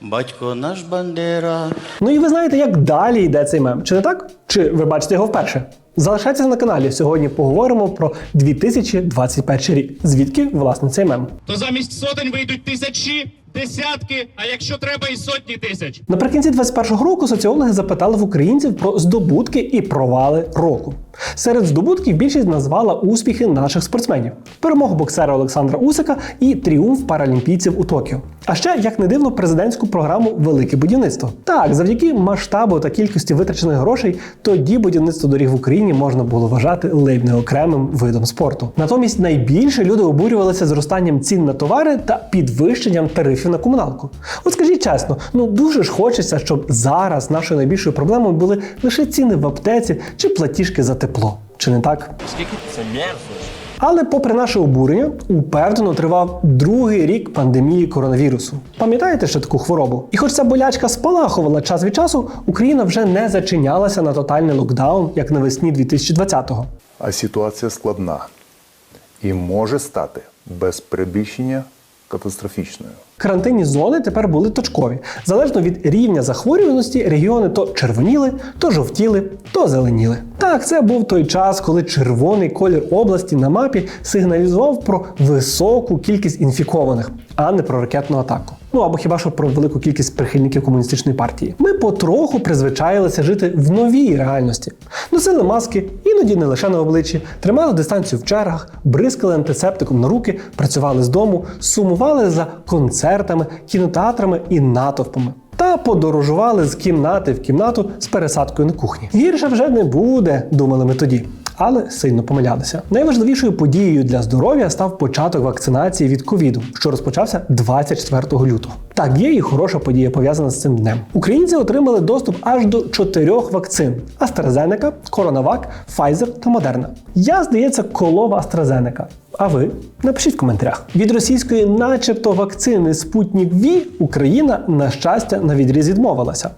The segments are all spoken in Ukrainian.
батько наш Бандера. Ну і ви знаєте, як далі йде цей мем, чи не так? Чи ви бачите його вперше? Залишайтеся на каналі. Сьогодні поговоримо про 2021 рік. Звідки власне цей мем? то замість сотень вийдуть тисячі, десятки, а якщо треба, і сотні тисяч. Наприкінці 21-го року соціологи запитали в українців про здобутки і провали року. Серед здобутків більшість назвала успіхи наших спортсменів: перемогу боксера Олександра Усика і тріумф паралімпійців у Токіо. А ще, як не дивно, президентську програму Велике будівництво. Так, завдяки масштабу та кількості витрачених грошей, тоді будівництво доріг в Україні можна було вважати ледь не окремим видом спорту. Натомість найбільше люди обурювалися зростанням цін на товари та підвищенням тарифів на комуналку. От скажіть чесно, ну дуже ж хочеться, щоб зараз нашою найбільшою проблемою були лише ціни в аптеці чи платіжки за тепло. Чи не так? Але, попри наше обурення, упевнено тривав другий рік пандемії коронавірусу. Пам'ятаєте ще таку хворобу? І хоч ця болячка спалахувала час від часу, Україна вже не зачинялася на тотальний локдаун, як навесні 2020-го. А ситуація складна і може стати без перебільшення катастрофічною. Карантинні зони тепер були точкові. Залежно від рівня захворюваності, регіони то червоніли, то жовтіли, то зеленіли. Так, це був той час, коли червоний колір області на мапі сигналізував про високу кількість інфікованих, а не про ракетну атаку. Ну або хіба що про велику кількість прихильників комуністичної партії. Ми потроху призвичаїлися жити в новій реальності. Носили маски, іноді не лише на обличчі, тримали дистанцію в чергах, бризкали антисептиком на руки, працювали з дому, сумували за концертами, кінотеатрами і натовпами. Та подорожували з кімнати в кімнату з пересадкою на кухні. Гірше вже не буде, думали ми тоді. Але сильно помилялися. Найважливішою подією для здоров'я став початок вакцинації від ковіду, що розпочався 24 лютого. Так, є і хороша подія пов'язана з цим днем. Українці отримали доступ аж до чотирьох вакцин: AstraZeneca, CoronaVac, Pfizer та Moderna. Я, здається, колов AstraZeneca. А ви напишіть в коментарях. Від російської, начебто, вакцини Спутник V Україна, на щастя, на відріз відмовилася.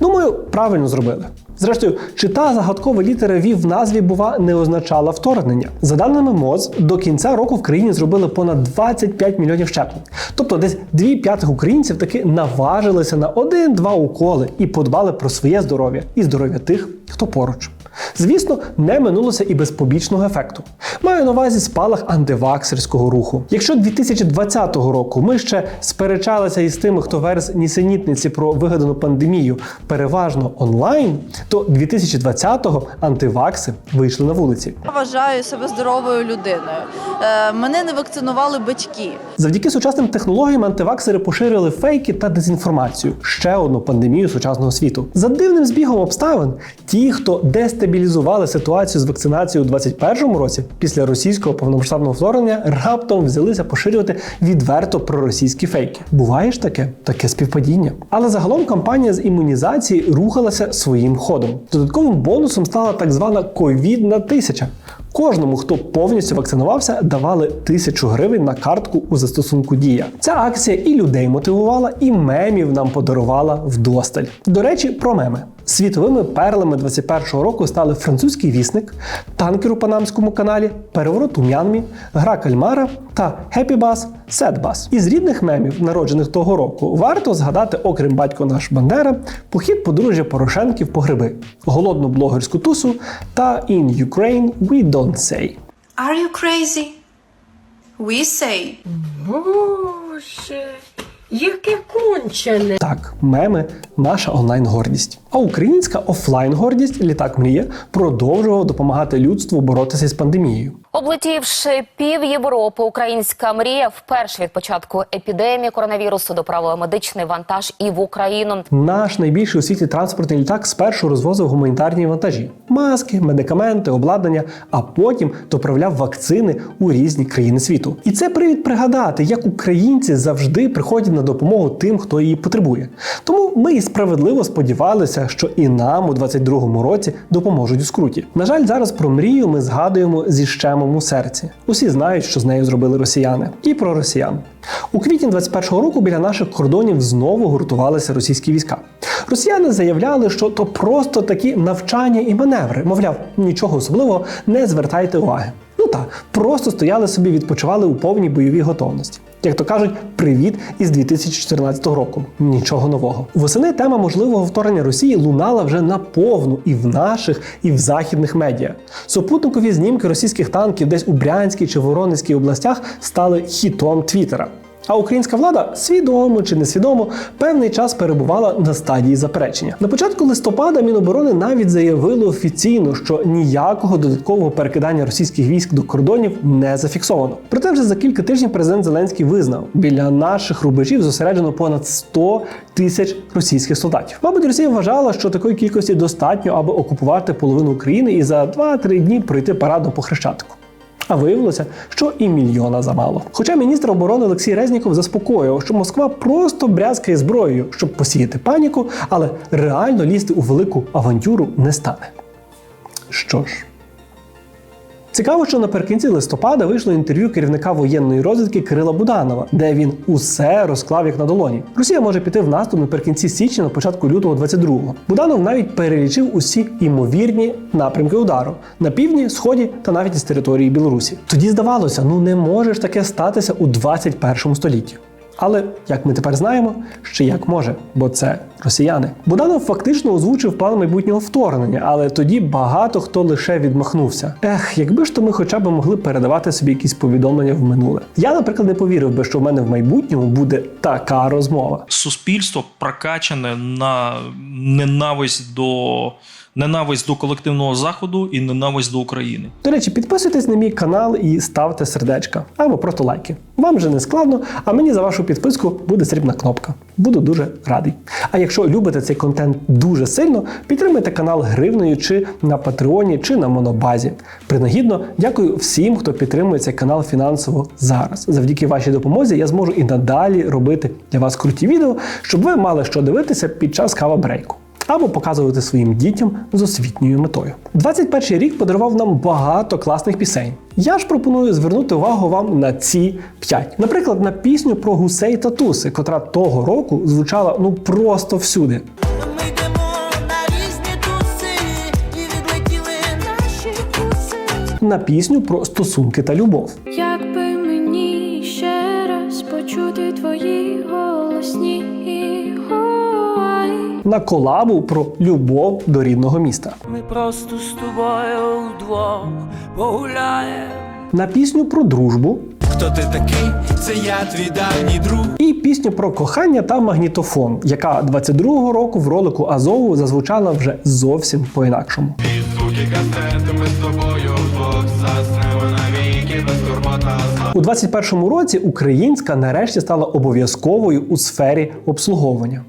Думаю, правильно зробили. Зрештою, чи та загадкова літера V в назві бува не означала вторгнення? За даними МОЗ, до кінця року в країні зробили понад 25 мільйонів щеплень. Тобто, десь 2 п'ятих українців таки наважилися на один-два уколи і подбали про своє здоров'я і здоров'я тих, хто поруч. Звісно, не минулося і без побічного ефекту. Маю на увазі спалах антиваксерського руху. Якщо 2020 року ми ще сперечалися із тими, хто верз нісенітниці про вигадану пандемію переважно онлайн, то 2020-го антивакси вийшли на вулиці. Я вважаю себе здоровою людиною. Е, мене не вакцинували батьки. Завдяки сучасним технологіям антиваксери поширили фейки та дезінформацію ще одну пандемію сучасного світу. За дивним збігом обставин, ті, хто дестабілізували ситуацію з вакцинацією у 2021 році після російського повномасштабного вторгнення, раптом взялися поширювати відверто проросійські фейки. Буває ж таке, таке співпадіння. Але загалом кампанія з імунізації рухалася своїм ходом. Додатковим бонусом стала так звана ковідна тисяча. Кожному, хто повністю вакцинувався, давали тисячу гривень на картку у застосунку Дія. Ця акція і людей мотивувала, і мемів нам подарувала вдосталь. До речі, про меми. Світовими перлами 21-го року стали французький вісник, танкер у Панамському каналі, переворот у М'янмі, гра кальмара та Happy Bus, Sad Bus. Із рідних мемів, народжених того року, варто згадати, окрім батько наш Бандера, похід подружжя Порошенків по гриби, голодну блогерську тусу та In Ukraine We Don't Say. Are you crazy? We say. Боже, яке кончене. Так, меми наша онлайн гордість. А українська офлайн гордість літак мрія продовжував допомагати людству боротися з пандемією. Облетівши пів Європи, українська мрія вперше від початку епідемії коронавірусу доправила медичний вантаж і в Україну. Наш найбільший у світі транспортний літак спершу розвозив гуманітарні вантажі: маски, медикаменти, обладнання, а потім доправляв вакцини у різні країни світу. І це привід пригадати, як українці завжди приходять на допомогу тим, хто її потребує. Тому ми і справедливо сподівалися, що і нам у 22-му році допоможуть у скруті. На жаль, зараз про мрію ми згадуємо зі щемом у серці. Усі знають, що з нею зробили росіяни, і про росіян. У квітні 21-го року біля наших кордонів знову гуртувалися російські війська. Росіяни заявляли, що то просто такі навчання і маневри. Мовляв, нічого особливого, не звертайте уваги. Ну просто стояли собі, відпочивали у повній бойовій готовності. Як то кажуть, привіт із 2014 року. Нічого нового. Восени тема можливого вторгнення Росії лунала вже наповну і в наших, і в західних медіа. Супутникові знімки російських танків десь у Брянській чи Воронезькій областях стали хітом Твіттера. А українська влада свідомо чи несвідомо певний час перебувала на стадії заперечення. На початку листопада Міноборони навіть заявило офіційно, що ніякого додаткового перекидання російських військ до кордонів не зафіксовано. Проте вже за кілька тижнів президент Зеленський визнав, біля наших рубежів зосереджено понад 100 тисяч російських солдатів. Мабуть, Росія вважала, що такої кількості достатньо, аби окупувати половину України і за 2-3 дні пройти парадно по хрещатику. А виявилося, що і мільйона замало. Хоча міністр оборони Олексій Резніков заспокоював, що Москва просто брязкає зброєю, щоб посіяти паніку, але реально лізти у велику авантюру не стане. Що ж. Цікаво, що наприкінці листопада вийшло інтерв'ю керівника воєнної розвідки Кирила Буданова, де він усе розклав як на долоні. Росія може піти в наступ наприкінці січня, на початку лютого 22-го. Буданов навіть перелічив усі імовірні напрямки удару на півдні, сході та навіть із території Білорусі. Тоді здавалося, ну не може ж таке статися у 21 столітті. Але як ми тепер знаємо, ще як може, бо це росіяни. Буданов фактично озвучив план майбутнього вторгнення, але тоді багато хто лише відмахнувся. Ех, якби ж то ми хоча б могли передавати собі якісь повідомлення в минуле. Я, наприклад, не повірив би, що в мене в майбутньому буде така розмова. суспільство прокачане на ненависть до ненависть до колективного заходу і ненависть до України. До речі, підписуйтесь на мій канал і ставте сердечка або просто лайки. Вам же не складно, а мені за вашу підписку буде срібна кнопка. Буду дуже радий. А якщо любите цей контент дуже сильно, підтримайте канал гривнею чи на Патреоні, чи на Монобазі. Принагідно дякую всім, хто підтримує цей канал фінансово зараз. Завдяки вашій допомозі я зможу і надалі робити для вас круті відео, щоб ви мали що дивитися під час кава-брейку або показувати своїм дітям з освітньою метою. 21 рік подарував нам багато класних пісень. Я ж пропоную звернути увагу вам на ці п'ять. Наприклад, на пісню про гусей та туси, котра того року звучала ну просто всюди. Ми йдемо на різні туси і відлетіли наші куси. На пісню про стосунки та любов. Якби мені ще раз почути твої голосні. На колабу про любов до рідного міста. Ми просто з тобою вдвох погуляємо. На пісню про дружбу Хто ти такий? Це я твій давній друг. і пісню про кохання та магнітофон, яка 22-го року в ролику Азову зазвучала вже зовсім по-інакшому. Ми з тобою вдвох застремо навіки безтурботна У 21-му році українська нарешті стала обов'язковою у сфері обслуговування.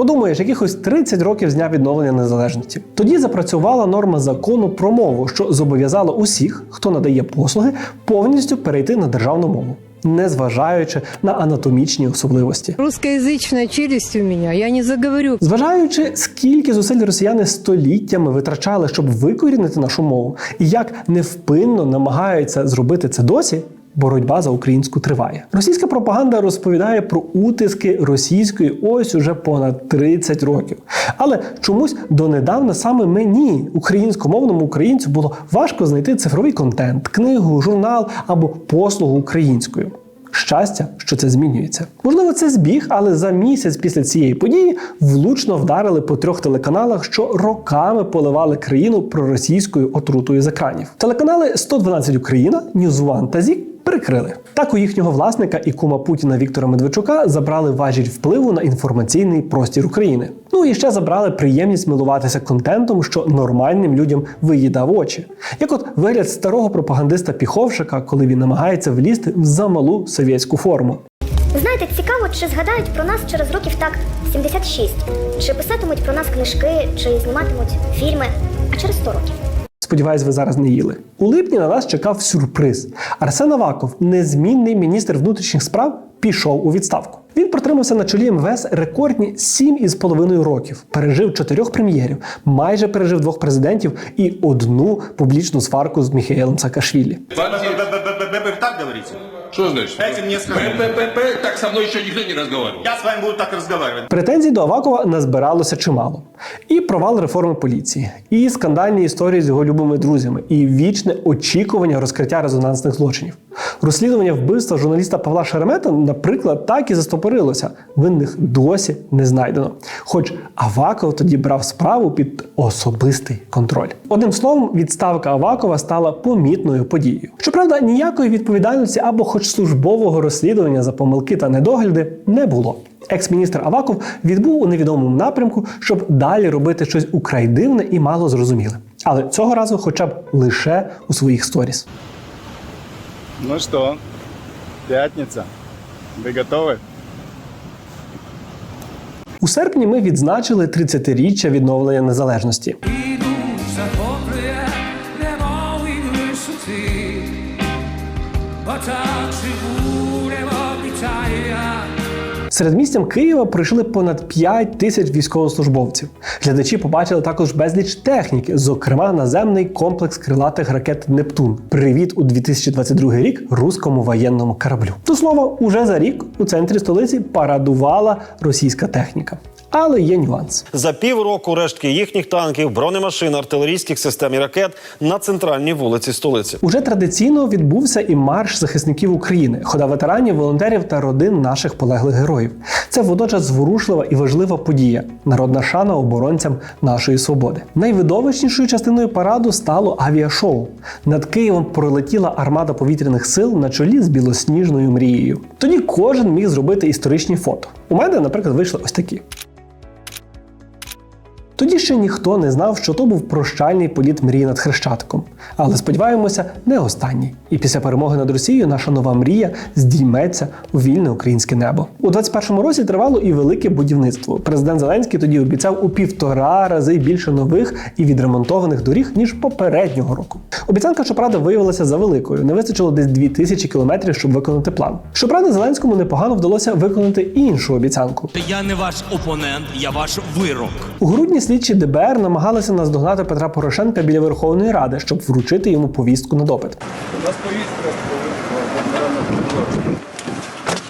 Подумаєш, якихось 30 років з дня відновлення незалежності. Тоді запрацювала норма закону про мову, що зобов'язала усіх, хто надає послуги, повністю перейти на державну мову, незважаючи на анатомічні особливості. Русскоязычная челюсть у меня, я не заговорю. Зважаючи, скільки зусиль росіяни століттями витрачали, щоб викорінити нашу мову, і як невпинно намагаються зробити це досі. Боротьба за українську триває. Російська пропаганда розповідає про утиски російської ось уже понад 30 років. Але чомусь донедавна саме мені, українськомовному українцю, було важко знайти цифровий контент, книгу, журнал або послугу українською. Щастя, що це змінюється. Можливо, це збіг, але за місяць після цієї події влучно вдарили по трьох телеканалах, що роками поливали країну проросійською отрутою з екранів. Телеканали 112 Україна, One та ЗІК прикрили. Так у їхнього власника і кума Путіна Віктора Медведчука забрали важіль впливу на інформаційний простір України. Ну і ще забрали приємність милуватися контентом, що нормальним людям виїдав очі. Як от вигляд старого пропагандиста Піховшика, коли він намагається влізти в замалу совєтську форму. Знаєте, цікаво, чи згадають про нас через років так 76, чи писатимуть про нас книжки, чи зніматимуть фільми, а через 100 років. Сподіваюсь, ви зараз не їли. У липні на нас чекав сюрприз. Арсен Аваков, незмінний міністр внутрішніх справ, пішов у відставку. Він протримався на чолі МВС рекордні 7,5 років, пережив чотирьох прем'єрів, майже пережив двох президентів і одну публічну сварку з Міхаїлом Саакашвілі. Так говорите? Что значит? Дайте мне сказать. Так со мной еще никто не разговаривал. Я с вами буду так разговаривать. Претензій до Авакова назбиралося чимало. І провал реформи поліції, і скандальні історії з його любими друзями, і вічне очікування розкриття резонансних злочинів. Розслідування вбивства журналіста Павла Шеремета, наприклад, так і застопорилося. Винних досі не знайдено. Хоч Аваков тоді брав справу під особистий контроль. Одним словом, відставка Авакова стала помітною подією. Щоправда, ніякої відповідальності або хоч службового розслідування за помилки та недогляди не було. Екс-міністр Аваков відбув у невідомому напрямку, щоб далі робити щось украй дивне і мало зрозуміле. Але цього разу, хоча б лише у своїх сторіс. Ну что, пятница. Вы готовы? У серпні ми відзначили 30-річчя відновлення незалежності. Середмістям Києва пройшли понад 5 тисяч військовослужбовців. Глядачі побачили також безліч техніки, зокрема наземний комплекс крилатих ракет Нептун. Привіт у 2022 рік руському воєнному кораблю. До слова, уже за рік у центрі столиці парадувала російська техніка. Але є нюанс. За півроку рештки їхніх танків, бронемашин, артилерійських систем і ракет на центральній вулиці столиці. Уже традиційно відбувся і марш захисників України, хода ветеранів, волонтерів та родин наших полеглих героїв. Це водночас зворушлива і важлива подія народна шана оборонцям нашої свободи. Найвидовищнішою частиною параду стало авіашоу. Над Києвом пролетіла армада повітряних сил на чолі з білосніжною мрією. Тоді кожен міг зробити історичні фото. У мене, наприклад, вийшли ось такі. Тоді ще ніхто не знав, що то був прощальний політ мрії над Хрещатиком. Але сподіваємося, не останній. І після перемоги над Росією наша нова мрія здійметься у вільне українське небо. У 21-му році тривало і велике будівництво. Президент Зеленський тоді обіцяв у півтора рази більше нових і відремонтованих доріг ніж попереднього року. Обіцянка, щоправда, виявилася завеликою. Не вистачило десь 2000 кілометрів, щоб виконати план. Щоправда, Зеленському непогано вдалося виконати іншу обіцянку. Я не ваш опонент, я ваш вирок. У грудні слідчі ДБР намагалися наздогнати Петра Порошенка біля Верховної Ради, щоб вручити йому повістку на допит.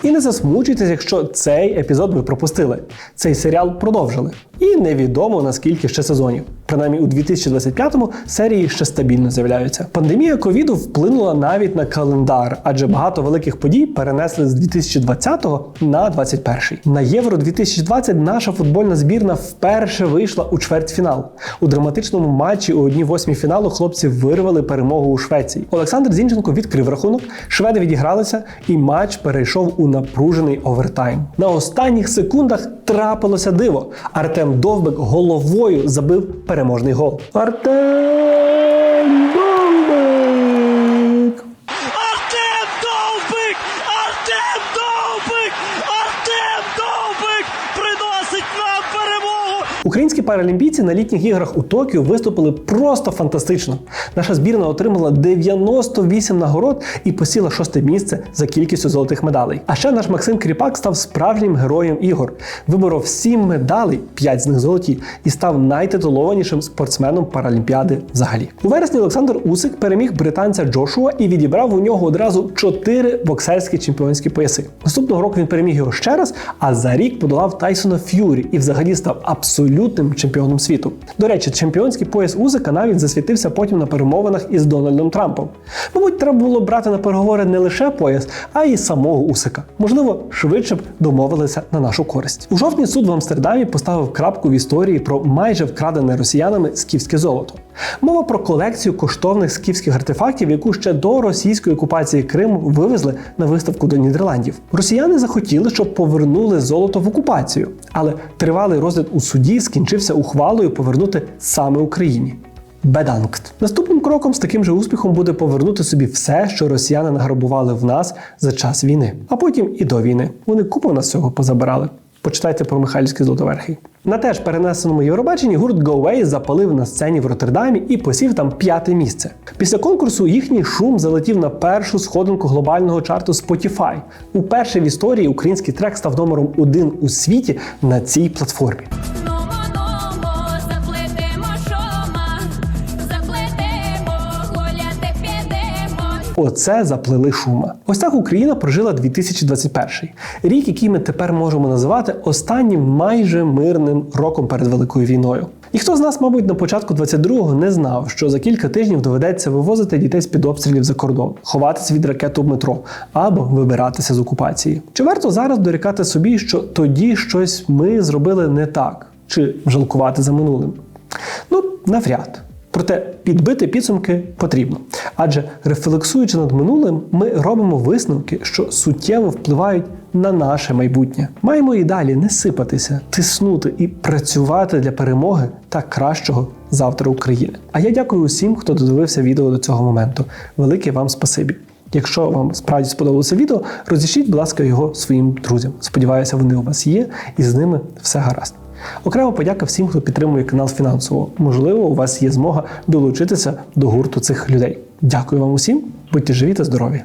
І не засмучуйтесь, якщо цей епізод ви пропустили. Цей серіал продовжили. І невідомо наскільки ще сезонів. Принаймні у 2025-му серії ще стабільно з'являються. Пандемія ковіду вплинула навіть на календар, адже багато великих подій перенесли з 2020-го на 21-й. На Євро 2020 наша футбольна збірна вперше вийшла у чвертьфінал. У драматичному матчі у одній восьмій фіналу хлопці вирвали перемогу у Швеції. Олександр Зінченко відкрив рахунок, шведи відігралися, і матч перейшов у напружений овертайм. На останніх секундах трапилося диво. Артем Довбик головою забив переможний гол. Артем Довбик! Артем Довбик! Артем Довбик! Артем Довбик приносить нам перемогу! Українські паралімпійці на літніх іграх у Токіо виступили просто фантастично. Наша збірна отримала 98 нагород і посіла шосте місце за кількістю золотих медалей. А ще наш Максим Кріпак став справжнім героєм ігор. Виборов 7 медалей, 5 з них золоті, і став найтитулованішим спортсменом Паралімпіади взагалі. У вересні Олександр Усик переміг британця Джошуа і відібрав у нього одразу 4 боксерські чемпіонські пояси. Наступного року він переміг його ще раз, а за рік подолав Тайсона Ф'юрі і взагалі став абсолютним чемпіоном світу. До речі, чемпіонський пояс Усика навіть засвітився потім на перемовинах із Дональдом Трампом. Мабуть, треба було брати на переговори не лише пояс, а й самого Усика. Можливо, швидше б домовилися на нашу користь. У жовтні суд в Амстердамі поставив крапку в історії про майже вкрадене росіянами скіфське золото. Мова про колекцію коштовних скіфських артефактів, яку ще до російської окупації Криму вивезли на виставку до Нідерландів. Росіяни захотіли, щоб повернули золото в окупацію, але тривалий розгляд у суді скінчився ухвалою повернути саме Україні. Беданкт. Наступним кроком з таким же успіхом буде повернути собі все, що росіяни награбували в нас за час війни, а потім і до війни. Вони купу нас всього позабирали. Почитайте про Михайлівський Золотоверхий. На теж перенесеному Євробаченні гурт Go Away запалив на сцені в Роттердамі і посів там п'яте місце. Після конкурсу їхній шум залетів на першу сходинку глобального чарту Spotify. Уперше в історії український трек став номером один у світі на цій платформі. Оце заплели шума. Ось так Україна прожила 2021 рік, який ми тепер можемо називати останнім майже мирним роком перед великою війною. Ніхто з нас, мабуть, на початку 22-го не знав, що за кілька тижнів доведеться вивозити дітей з під обстрілів за кордон, ховатися від ракет у метро або вибиратися з окупації. Чи варто зараз дорікати собі, що тоді щось ми зробили не так, чи жалкувати за минулим? Ну, навряд. Проте підбити підсумки потрібно. Адже рефлексуючи над минулим, ми робимо висновки, що суттєво впливають на наше майбутнє. Маємо і далі не сипатися, тиснути і працювати для перемоги та кращого завтра України. А я дякую усім, хто додивився відео до цього моменту. Велике вам спасибі. Якщо вам справді сподобалося відео, розішліть, будь ласка, його своїм друзям. Сподіваюся, вони у вас є, і з ними все гаразд. Окремо подяка всім, хто підтримує канал фінансово. Можливо, у вас є змога долучитися до гурту цих людей. Дякую вам усім, будьте живі та здорові!